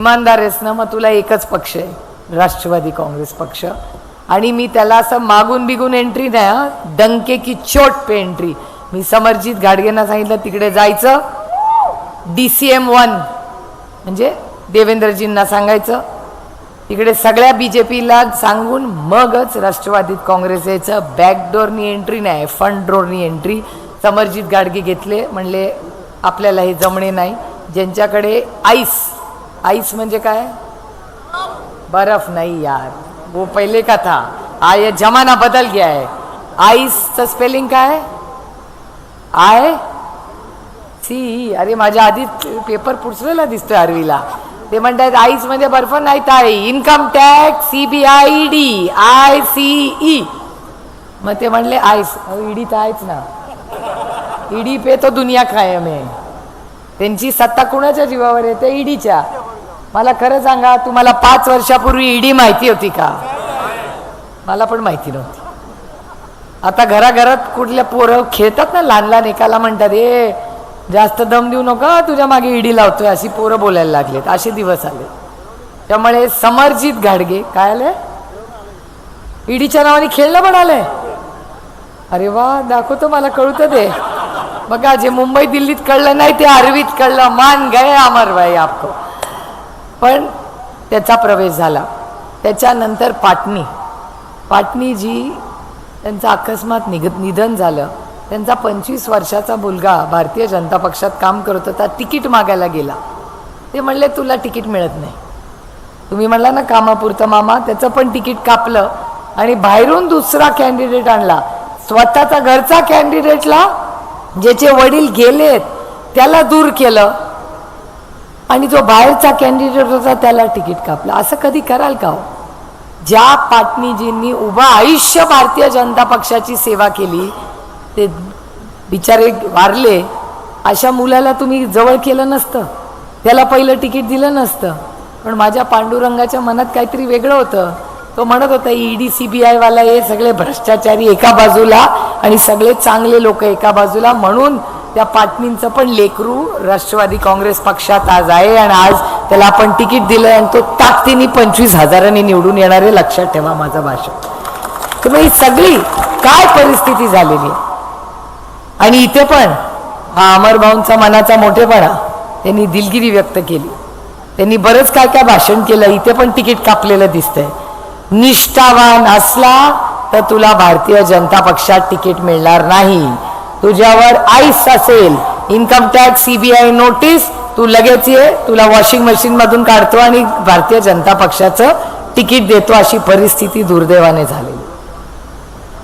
इमानदार आहेस ना मग तुला एकच पक्ष आहे राष्ट्रवादी काँग्रेस पक्ष. आणि मी त्याला असं मागून बिगून एंट्री नाही हा. डंके की चोट पे एंट्री मी समरजित गाडगेंना सांगितलं तिकडे जायचं. डी सी एम वन म्हणजे देवेंद्रजींना सांगायचं. तिकडे सगळ्या बी जे पीला सांगून मगच राष्ट्रवादीत काँग्रेस यायचं. बॅकडोरनी एंट्री नाही फ्रंट डोरनी एंट्री समरजित गाडगे घेतले म्हणले आपल्याला हे जमणे नाही. ज्यांच्याकडे आईस आईस म्हणजे काय? बर्फ नाही यार. वो पहिले का था. आय जमाना बदल गया है. आईसचं स्पेलिंग काय? आय? सी. अरे माझ्या आधी पेपर पुसलेला दिसतोय अरवीला ते म्हणतात आईस म्हणजे बर्फ नाही आहे income tax C B I D I C E मग ते म्हणले आईस. ईडी तर आहेच ना. ईडी पे तो दुनिया कायम आहे. त्यांची सत्ता कुणाच्या जीवावर येते? ईडीच्या. मला खरं सांगा तुम्हाला पाच वर्षापूर्वी ईडी माहिती होती का? मला पण माहिती नव्हती. आता घराघरात कुठल्या पोरं खेळतात ना लहान लहान एकाला म्हणतात ए जास्त दम देऊ नका तुझ्या मागे ईडी लावतोय अशी पोरं बोलायला लागलेत. असे दिवस आले. त्यामुळे समरजित घाडगे काय आले? ईडीच्या नावाने खेळलं पण आलंय. अरे वा दाखवतो मला कळतं ते. बघा जे मुंबई दिल्लीत कळलं नाही ते अरवीत कळलं. मान गए अमर भाई आपको. पण त्याचा प्रवेश झाला. त्याच्यानंतर पाटणी. पाटणी जी त्यांचं अकस्मात निग निधन झालं. त्यांचा पंचवीस वर्षाचा मुलगा भारतीय जनता पक्षात काम करत होता तिकीट मागायला गेला. ते म्हणले तुला तिकीट मिळत नाही. तुम्ही म्हणला ना कामापुरतं मामा. त्याचं पण तिकीट कापलं आणि बाहेरून दुसरा कॅन्डिडेट आणला. स्वतःचा घरचा कॅन्डिडेटला ज्याचे वडील गेलेत त्याला दूर केलं. आणि जो बाहेरचा कॅन्डिडेट होता त्याला तिकीट कापलं. असं कधी कराल का हो? ज्या पाटणीजींनी उभं आयुष्य भारतीय जनता पक्षाची सेवा केली ते बिचारे वारले अशा मुलाला तुम्ही जवळ केलं नसतं. त्याला पहिलं तिकीट दिलं नसतं. पण माझ्या पांडुरंगाच्या मनात काहीतरी वेगळं होतं. तो म्हणत होता ईडी सी बी आयवाला हे सगळे भ्रष्टाचारी एका बाजूला आणि सगळे चांगले लोक एका बाजूला म्हणून त्या पाटणींचं पण लेकरू राष्ट्रवादी काँग्रेस पक्षात आज आहे आणि आज त्याला आपण तिकीट दिलं आणि तो ताकदीने पंचवीस हजारांनी निवडून येणारे लक्षात ठेवा माझं भाषण. तुम्ही ही सगळी काय परिस्थिती झालेली आहे? आणि इथे पण हा अमरभाऊंचा मनाचा मोठेपणा त्यांनी दिलगिरी व्यक्त केली. त्यांनी बरंच काय काय भाषण केलं. इथे पण तिकीट कापलेलं दिसतंय. निष्ठावान असला तर तुला भारतीय जनता पक्षात तिकीट मिळणार नाही. तुझ्यावर आईस असेल. इन्कम टॅक्स सीबीआय नोटीस तू लगेच ये. तुला वॉशिंग मशीन मधून काढतो आणि भारतीय जनता पक्षाचं तिकीट देतो अशी परिस्थिती दुर्दैवाने झालेली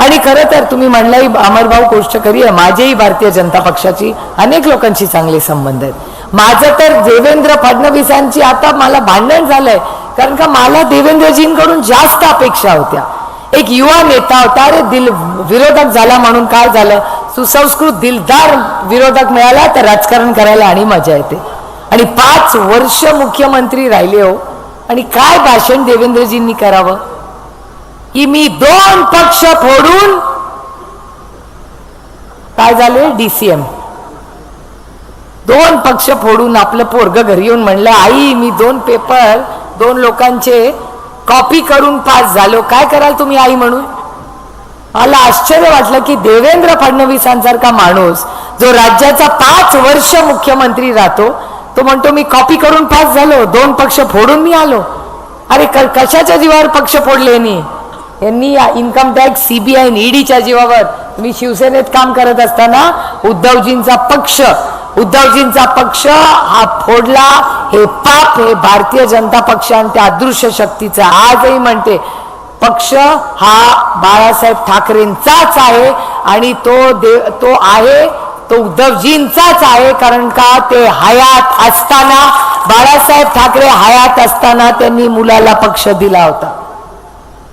आणि खरं तर तुम्ही म्हणलाही अमरभाऊ कोष्टकरी आहे. माझेही भारतीय जनता पक्षाची अनेक लोकांशी चांगले संबंध आहेत. माझं तर देवेंद्र फडणवीसांची आता मला भांडण झालंय. कारण का मला देवेंद्रजींकडून जास्त अपेक्षा होत्या. एक युवा नेता होता. अरे दिल विरोधक झाला म्हणून काय झालं? सुसंस्कृत दिलदार विरोधक मिळाला तर राजकारण करायला आणि मजा येते. आणि पाच वर्ष मुख्यमंत्री राहिले हो. आणि काय भाषण देवेंद्रजींनी करावं? की मी दोन पक्ष फोडून काय झाले? डीसीएम दोन पक्ष फोडून आपलं पोरग घरी येऊन म्हणलं आई मी दोन पेपर दोन लोकांचे कॉपी करून पास झालो. काय कराल तुम्ही आई म्हणून? मला आश्चर्य वाटलं की देवेंद्र फडणवीसांसारखा माणूस जो राज्याचा पाच वर्ष मुख्यमंत्री राहतो तो म्हणतो मी कॉपी करून पास झालो दोन पक्ष फोडून मी आलो. अरे क- कशाच्या जीवावर पक्ष फोडले यांनी? यांनी इन्कम टॅक्स सीबीआय ईडीच्या जीवावर. मी शिवसेनेत काम करत असताना उद्धवजींचा पक्ष उद्धवजींचा पक्ष हा फोडला हे पाप हे भारतीय जनता पक्ष आणि त्या अदृश्य शक्तीचा. आजही म्हणते पक्ष हा बाळासाहेब ठाकरेंचाच आहे आणि तो दे तो आहे तो उद्धवजींचाच आहे कारण का ते हयात असताना बाळासाहेब ठाकरे हयात असताना त्यांनी मुलाला पक्ष दिला होता.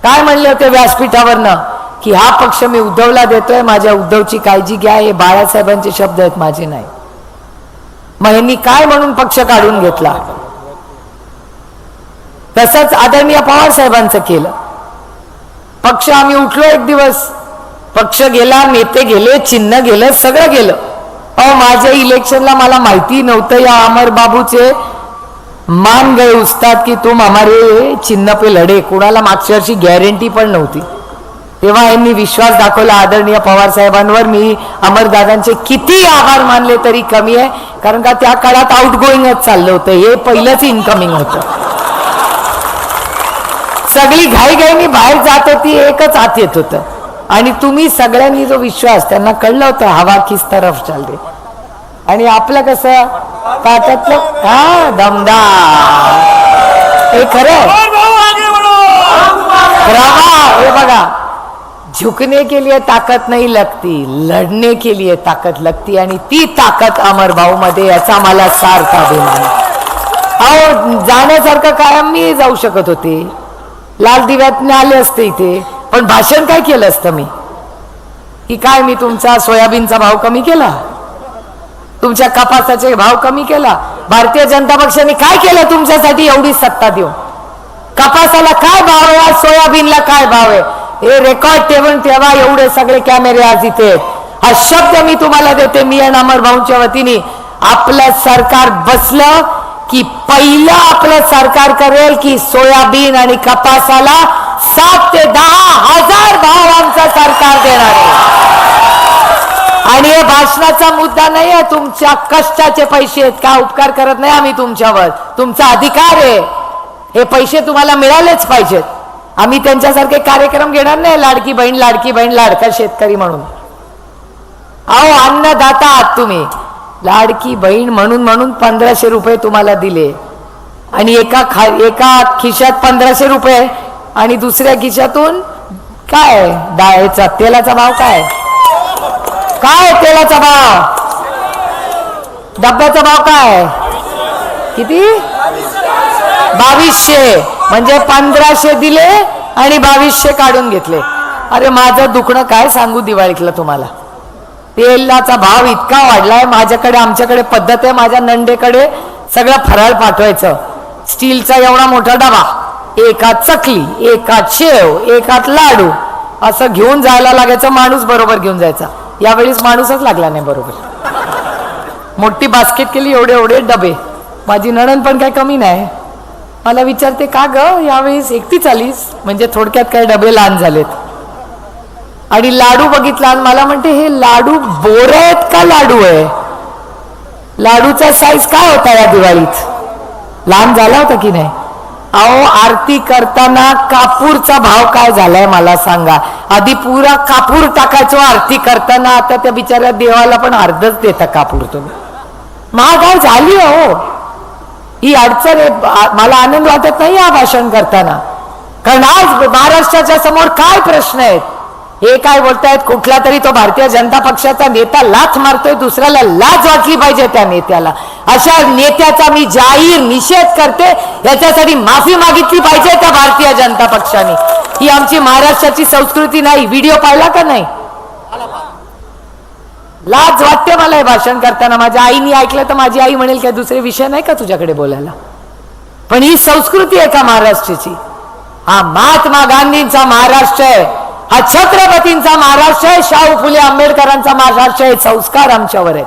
काय म्हणले होते व्यासपीठावरनं? की हा पक्ष मी उद्धवला देतोय माझ्या उद्धवची काळजी घ्या हे बाळासाहेबांचे शब्द आहेत माझे नाही. मग यांनी काय म्हणून पक्ष काढून घेतला? तसंच आदरणीय पवार साहेबांचं केलं. पक्ष आम्ही उठलो एक दिवस. पक्ष गेला नेते गेले चिन्ह गेलं सगळं गेलं. अहो माझ्या इलेक्शनला मला माहिती नव्हतं या अमर बाबूचे. मान गए उस्ताद की तुम हमारे चिन्ह पे लढे कुणाला मागच्या वर्षी गॅरंटी पण नव्हती. तेव्हा यांनी विश्वास दाखवला आदरणीय पवार साहेबांवर. मी अमरदादांचे किती आभार मानले तरी कमी आहे. कारण का त्या काळात आउट गोईंगच चाललं होतं. हे पहिलंच इनकमिंग होतं. सगळी घाईघाईनी बाहेर जात होती एकच आत येत होतं. आणि तुम्ही सगळ्यांनी जो विश्वास त्यांना कळलं होतं हवा किस तरफ चालते आणि आपलं कसं? ताटातलं हा दमदार. हे खरं रवा हे बघा. झुकने के लिए ताकद नाही लगती लढने के लिए ताकद लगती आणि ती ताकद अमर भाऊ मध्ये याचा मला सार्थ अभिमान. अहो जाण्यासारखं कायम मी जाऊ शकत होते. लाल दिव्यातने आले असते इथे. पण भाषण काय केलं असतं मी? की काय मी तुमचा सोयाबीनचा भाव कमी केला? तुमच्या कपासाचे भाव कमी केला? भारतीय जनता पक्षाने काय केलं तुमच्यासाठी एवढी सत्ता देऊ कपासाला काय भाव आहे? आज सोयाबीनला काय भाव आहे? हे रेकॉर्ड ठेवून ठेवा एवढे सगळे कॅमेरे आज इथे. हा शब्द मी तुम्हाला देते मी आणि अमर भाऊंच्या वतीने. आपलं सरकार बसलं की पहिलं आपलं सरकार करेल की सोयाबीन आणि कपासाला सात ते दहा हजार भाव आमचं सरकार देणार आहे. आणि हे भाषणाचा मुद्दा नाही आहे तुमच्या कष्टाचे पैसे आहेत. का उपकार करत नाही आम्ही तुमच्यावर? तुमचा अधिकार आहे. हे पैसे तुम्हाला मिळालेच पाहिजेत. आम्ही त्यांच्यासारखे कार्यक्रम घेणार नाही लाडकी बहीण लाडकी बहीण लाडका शेतकरी म्हणून. अहो अन्नदाता आहात तुम्ही. लाडकी बहीण म्हणून म्हणून पंधराशे रुपये तुम्हाला दिले. आणि एका खा एका खिशात पंधराशे रुपये. आणि दुसऱ्या खिशातून काय? डाळीचा तेलाचा भाव काय? काय तेलाचा भाव? डब्याचा भाव काय? किती? बावीसशे. म्हणजे पंधराशे दिले आणि बावीसशे काढून घेतले. अरे माझं दुखणं काय सांगू दिवाळीतलं तुम्हाला? तेलाचा भाव इतका वाढलाय माझ्याकडे आमच्याकडे पद्धत आहे माझ्या नंडेकडे सगळं फराळ पाठवायचं. स्टीलचा एवढा मोठा डबा एकात चकली एकात शेव एकात लाडू असं घेऊन जायला लागायचं माणूस बरोबर घेऊन जायचा. यावेळीस माणूसच लागला नाही बरोबर. मोठी बास्केट केली एवढे एवढे डबे. माझी नणन पण काही कमी नाही. मला विचारते का ग यावेळेस एकटीच आलीस? म्हणजे थोडक्यात काही डबे लहान झालेत. आणि लाडू बघितला आणि मला म्हणते हे लाडू बोर आहेत का लाडू आहे? लाडूचा साईज काय होता या दिवाळीत? लहान झाला होता की नाही? अहो आरती करताना कापूरचा भाव काय झालाय मला सांगा. आधी पुरा कापूर टाकायचो आरती करताना आता त्या बिचाऱ्या देवाला पण अर्धच देता कापूर तुम्ही. महागाव झाली हो. ही अडचण आहे. मला आनंद वाटत नाही या भाषण करताना. कारण आज महाराष्ट्राच्या समोर काय प्रश्न आहेत? हे काय बोलतायत? कुठला तरी तो भारतीय जनता पक्षाचा नेता लाथ मारतोय दुसऱ्याला लाज वाटली पाहिजे त्या नेत्याला. अशा नेत्याचा मी जाहीर निषेध करते याच्यासाठी माफी मागितली पाहिजे त्या भारतीय जनता पक्षाने. ही आमची महाराष्ट्राची संस्कृती नाही. व्हिडिओ पाहिला का नाही? लाज वाटते मला हे भाषण करताना. माझ्या आईने ऐकलं तर माझी आई म्हणेल काय दुसरे विषय नाही का तुझ्याकडे बोलायला? पण ही संस्कृती आहे का महाराष्ट्राची? हा महात्मा गांधींचा महाराष्ट्र आहे. हा छत्रपतींचा महाराष्ट्र आहे शाहू फुले आंबेडकरांचा महाराष्ट्र आहे संस्कार आमच्यावर आहेत.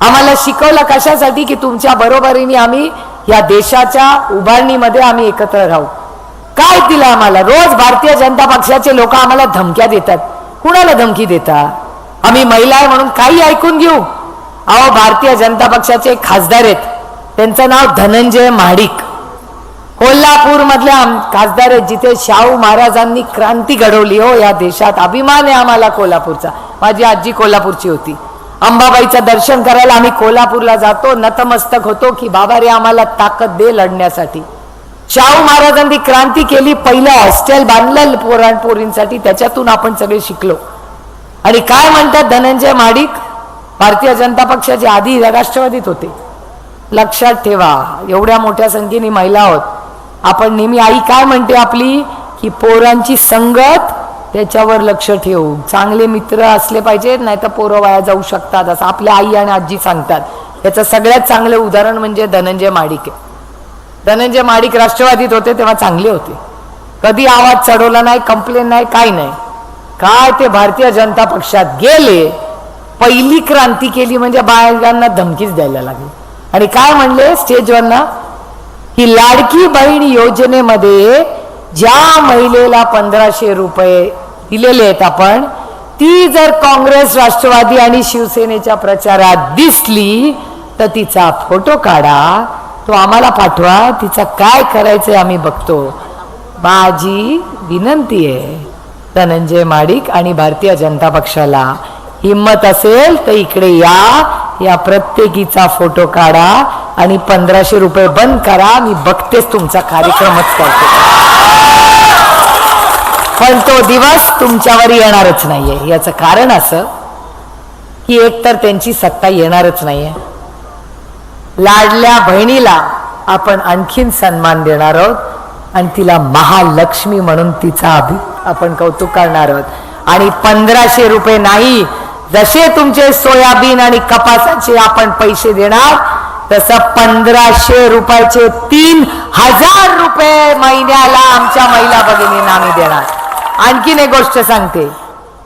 आम्हाला शिकवलं कशासाठी? की तुमच्या बरोबरीने आम्ही या देशाच्या उभारणीमध्ये आम्ही एकत्र राहू. काय दिलं आम्हाला? रोज भारतीय जनता पक्षाचे लोक आम्हाला धमक्या देतात. कुणाला धमकी देतात आम्ही महिला आहे म्हणून काही ऐकून घेऊ. अहो भारतीय जनता पक्षाचे एक खासदार आहेत. त्यांचं नाव धनंजय महाडिक. कोल्हापूर मधल्या खासदार आहेत जिथे शाहू महाराजांनी क्रांती घडवली हो या देशात. अभिमान आहे आम्हाला कोल्हापूरचा. माझी आजी कोल्हापूरची होती. अंबाबाईचं दर्शन करायला आम्ही कोल्हापूरला जातो. नतमस्तक होतो की बाबा रे आम्हाला ताकद दे लढण्यासाठी. शाहू महाराजांनी क्रांती केली. पहिलं हॉस्टेल बांधलं पोरांपोरींसाठी त्याच्यातून आपण सगळे शिकलो. आणि काय म्हणतात धनंजय माडिक? भारतीय जनता पक्षाचे आधी राष्ट्रवादीत होते. लक्षात ठेवा एवढ्या मोठ्या संख्येने महिला आहोत. आपण नेहमी आई काय म्हणते आपली? की पोरांची संगत त्याच्यावर लक्ष ठेवू चांगले मित्र असले पाहिजेत नाही तर पोरं वाया जाऊ शकतात असं आपल्या आई आणि आजी सांगतात. याचं सगळ्यात चांगलं उदाहरण म्हणजे धनंजय माडिक धनंजय माडिक राष्ट्रवादीत होते तेव्हा चांगले होते. कधी आवाज चढवला नाही कंप्लेन नाही काय नाही. काय ते भारतीय जनता पक्षात गेले पहिली क्रांती केली म्हणजे बायांना धमकीच द्यायला लागली. आणि काय म्हणले? स्टेजवरना ही लाडकी बहीण योजनेमध्ये ज्या महिलेला पंधराशे रुपये दिलेले आहेत आपण ती जर काँग्रेस राष्ट्रवादी आणि शिवसेनेच्या प्रचारात दिसली तर तिचा फोटो काढा तो आम्हाला पाठवा तिचा काय करायचंय आम्ही बघतो. माझी विनंती आहे धनंजय माडिक आणि भारतीय जनता पक्षाला हिंमत असेल तर इकडे या या प्रत्येकीचा फोटो काढा आणि पंधराशे रुपये बंद करा मी बघतेच तुमचा कार्यक्रमच करते पण तो दिवस तुमच्यावर येणारच नाहीये. याचं कारण असं की एकतर त्यांची सत्ता येणारच नाहीये. लाडल्या बहिणीला आपण आणखीन सन्मान देणार आहोत आणि तिला महालक्ष्मी म्हणून तिचा अभि आपण कौतुक करणार आहोत. आणि पंधराशे रुपये नाही जसे तुमचे सोयाबीन आणि कपासाचे आपण पैसे देणार तसं पंधराशे रुपयाचे तीन हजार रुपये महिन्याला आमच्या महिला भगिनींना आम्ही देणार. आणखीन एक गोष्ट सांगते.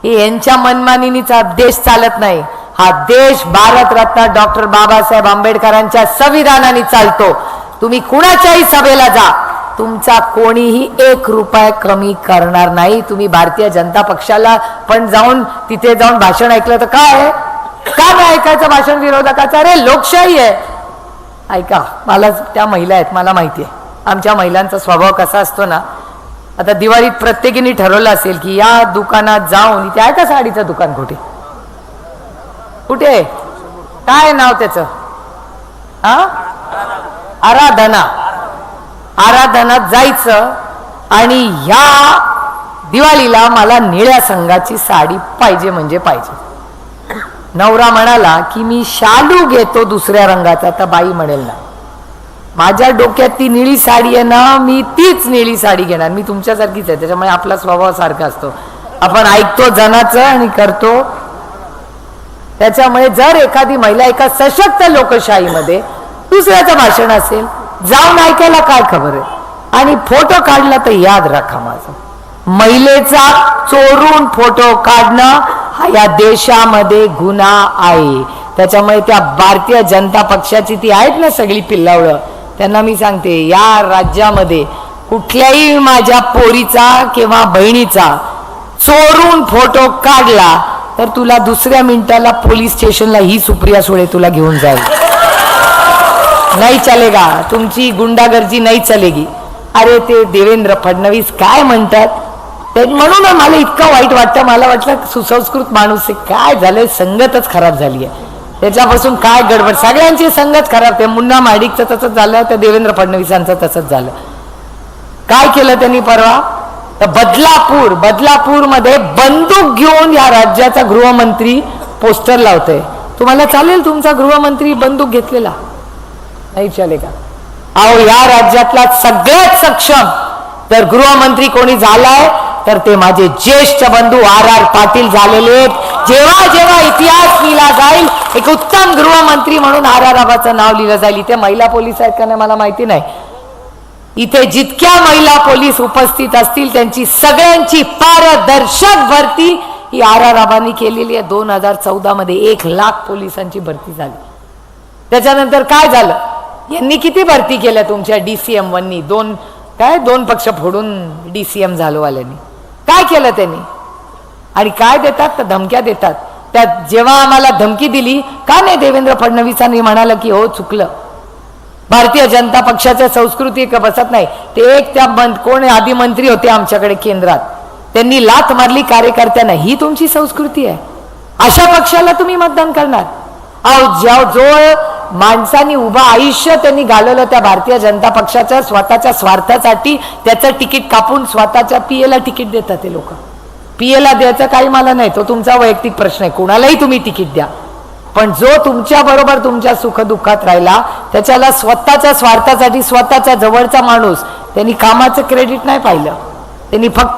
ही यांच्या मनमानीचा देश चालत नाही. हा देश भारतरत्न डॉक्टर बाबासाहेब आंबेडकरांच्या संविधानाने चालतो. तुम्ही कुणाच्याही सभेला जा. तुमचा कोणीही एक रुपया कमी करणार नाही. तुम्ही भारतीय जनता पक्षाला पण जाऊन तिथे जाऊन भाषण ऐकलं तर काय आहे? का नाही ऐकायचं? भाषण विरोधकाचं? अरे लोकशाही आहे. ऐका मला त्या महिला आहेत मला माहिती आहे. आमच्या महिलांचा स्वभाव कसा असतो ना आता दिवाळीत प्रत्येकीने ठरवलं असेल की या दुकानात जाऊन इथे आहे का साडीचं दुकान कुठे? कुठे आहे? काय आहे नाव त्याचं? हा? आराधना. आराधनात जायचं आणि ह्या दिवाळीला मला निळ्या संघाची साडी पाहिजे म्हणजे पाहिजे. नवरा म्हणाला की मी शालू घेतो दुसऱ्या रंगाचा. तर बाई म्हणेल ना माझ्या डोक्यात ती निळी साडी आहे ना मी तीच निळी साडी घेणार. मी तुमच्यासारखीच आहे त्याच्यामुळे आपला स्वभाव सारखा असतो. आपण ऐकतो जनाचं आणि करतो. त्याच्यामुळे जर एखादी महिला एका सशक्त लोकशाहीमध्ये दुसऱ्याचं भाषण असेल जाऊन ऐकायला काय खबर आहे? आणि फोटो काढला तर याद राखा माझं. महिलेचा चोरून फोटो काढणं या देशामध्ये गुन्हा आहे. त्याच्यामुळे त्या भारतीय जनता पक्षाची ती आहेत ना सगळी पिल्लावळं. त्यांना मी सांगते या राज्यामध्ये कुठल्याही माझ्या पोरीचा किंवा बहिणीचा चोरून फोटो काढला तर तुला दुसऱ्या मिनिटाला पोलीस स्टेशनला ही सुप्रिया सुळे तुला घेऊन जाईल. नाही चलेगा. तुमची गुंडागर्दी नाही चलेगी. अरे ते देवेंद्र फडणवीस काय म्हणतात? म्हणून ना मला इतकं वाईट वाटतं. मला वाटलं सुसंस्कृत माणूस आहे. काय झालंय? संगतच खराब झाली आहे त्याच्यापासून काय गडबड? सगळ्यांची संगत खराब. आहे मुन्ना माडिकचं तसंच झालं त्या देवेंद्र फडणवीसांचं तसंच झालं. काय केलं त्यांनी परवा? तर बदलापूर बदलापूरमध्ये बंदूक घेऊन या राज्याचा गृहमंत्री पोस्टर लावतोय. तुम्हाला चालेल तुमचा गृहमंत्री बंदूक घेतलेला? नाही चाले का? अहो या राज्यातला सगळ्यात सक्षम तर गृहमंत्री कोणी झालाय? तर ते माझे ज्येष्ठ बंधू आर आर पाटील झालेले आहेत. जेव्हा जेव्हा इतिहास लिहिला जाईल एक उत्तम गृहमंत्री म्हणून आर आर आबाचं नाव लिहिलं जाईल. इथे महिला पोलीस आहेत का नाही मला माहिती नाही. इथे जितक्या महिला पोलीस उपस्थित असतील त्यांची सगळ्यांची पारदर्शक भरती ही आर आर आबांनी केलेली आहे. दोन हजार चौदा मध्ये एक लाख पोलिसांची भरती झाली. त्याच्यानंतर काय झालं? यांनी किती भरती केल्या तुमच्या डीसीएम वननी? दोन काय? दोन पक्ष फोडून डीसीएम झालो वाल्यांनी काय केलं त्यांनी? आणि काय देतात? तर धमक्या देतात. त्यात जेव्हा आम्हाला धमकी दिली का नाही देवेंद्र फडणवीसांनी म्हणालं की हो चुकलं. भारतीय जनता पक्षाच्या संस्कृती का बसत नाही. ते एक त्या मं- कोण आधी मंत्री होते आमच्याकडे केंद्रात. त्यांनी लात मारली कार्यकर्त्यांना. ही तुमची संस्कृती आहे. अशा पक्षाला तुम्ही मतदान करणार. अहो ज्या जो माणसांनी उभं आयुष्य त्यांनी घालवलं त्या भारतीय जनता पक्षाच्या स्वतःच्या स्वार्थासाठी. त्याचं तिकीट कापून स्वतःच्या पीएला तिकीट देतात ते लोक. पीएला द्यायचं काही मला नाही तो तुमचा वैयक्तिक प्रश्न आहे. कुणालाही तुम्ही तिकीट द्या. पण जो तुमच्या बरोबर तुमच्या सुखदुःखात राहिला त्याच्याला स्वतःच्या स्वार्थासाठी स्वतःच्या जवळचा माणूस त्यांनी कामाचं क्रेडिट नाही पाहिलं. त्यांनी फक्त